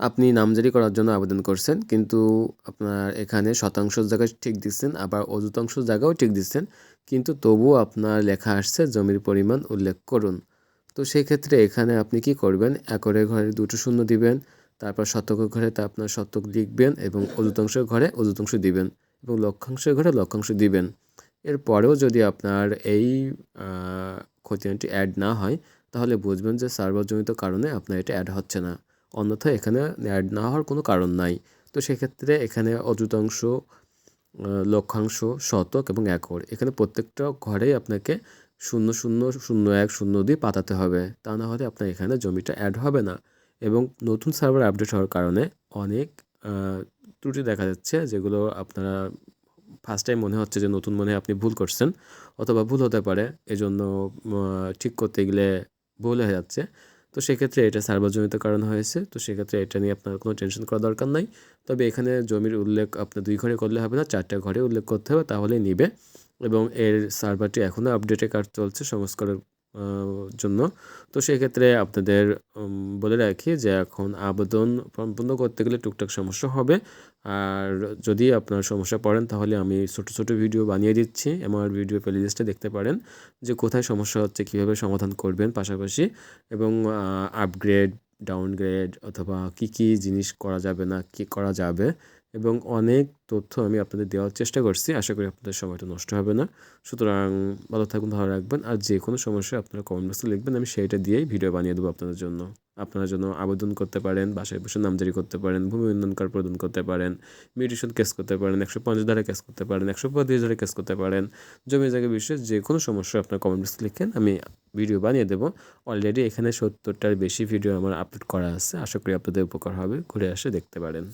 আপনি নামজারি করার জন্য আবেদন করছেন, কিন্তু আপনার এখানে শতাংশ জায়গায় ঠিক দিচ্ছেন, আবার অযুতাংশ জায়গাও ঠিক দিচ্ছেন, কিন্তু তবুও আপনার লেখা আসছে, জমির পরিমাণ উল্লেখ করুন। তো সেই ক্ষেত্রে এখানে আপনি কি করবেন? একরের ঘরে দুটো শূন্য দিবেন, তারপর শতক ঘরে তা আপনার শতক লিখবেন এবং অযুতাংশের ঘরে অযুতাংশ দিবেন এবং লক্ষাংশের ঘরে লক্ষাংশ দিবেন। এরপরেও যদি আপনার এই খতিয়ানটি অ্যাড না হয়, তাহলে বুঝবেন যে সার্ভারজনিত কারণে আপনার এটা অ্যাড হচ্ছে না। অন্যথায় এখানে অ্যাড না হওয়ার কোনো কারণ নাই। তো সেক্ষেত্রে এখানে অযুতাংশ লক্ষাংশ, শতক এবং একর। এখানে প্রত্যেকটা ঘরেই আপনাকে শূন্য শূন্য শূন্য এক শূন্য দুই পাতাতে হবে। তা না হলে আপনার এখানে জমিটা অ্যাড হবে না। এবং নতুন সার্ভার আপডেট হওয়ার কারণে অনেক ত্রুটি দেখা যাচ্ছে যেগুলো আপনারা ফার্স্ট টাইম মনে হচ্ছে যে নতুন মনে আপনি ভুল করছেন অথবা ভুল হতে পারে। এজন্য ঠিক করতে গেলে ভুল হয়ে যাচ্ছে। তো সেক্ষেত্রে এটা সার্বজনীত কারণ হয়েছে। তো সেক্ষেত্রে এটা নিয়ে আপনার কোনো টেনশন করা দরকার নাই। তবে এখানে জমির উল্লেখ আপনার দুই ঘরে করলে হবে না, চারটা ঘরে উল্লেখ করতে হবে, তাহলেই নিবে। এবং এর সার্ভারটি এখনও আপডেটে কাজ চলছে সংস্কারের জন্য। তো সেক্ষেত্রে আপনাদের বলে রাখি যে এখন আবেদন সম্পূর্ণ করতে গেলে টুকটাক সমস্যা হবে। আর যদি আপনার সমস্যা পড়েন, তাহলে আমি ছোট ছোট ভিডিও বানিয়ে দিচ্ছি। আমার ভিডিও প্লেলিস্টে দেখতে পারেন যে কোথায় সমস্যা হচ্ছে, কীভাবে সমাধান করবেন পাশাপাশি। এবং আপগ্রেড ডাউনগ্রেড অথবা কী কী জিনিস করা যাবে না, কী করা যাবে এবং অনেক তথ্য আমি আপনাদের দেওয়ার চেষ্টা করছি। আশা করি আপনাদের সময়টা নষ্ট হবে না। সুতরাং ভালো থাকুন, ভালো রাখবেন আর যে কোনো সমস্যা আপনারা কমেন্ট বক্সে লিখবেন, আমি সেইটা দিয়েই ভিডিও বানিয়ে দেবো আপনাদের জন্য। আপনারা জন্য আবেদন করতে পারেন, বাসায় বসে নামজারি করতে পারেন, ভূমি উন্নয়ন কার্ড প্রদান করতে পারেন মিউটেশন কেস করতে পারেন, একশো পঞ্চাশ ধারা কেস করতে পারেন, একশো পঁয়ত্রিশ ধারা কেস করতে পারেন। জমি জায়গা বিষয়ে যে কোনো সমস্যা আপনার কমেন্ট বক্সে লিখেন, আমি ভিডিও বানিয়ে দেবো। অলরেডি এখানে সত্তরটার বেশি ভিডিও আমার আপলোড করা আছে। আশা করি আপনাদের উপকার হবে। ঘুরে আসে দেখতে পারেন।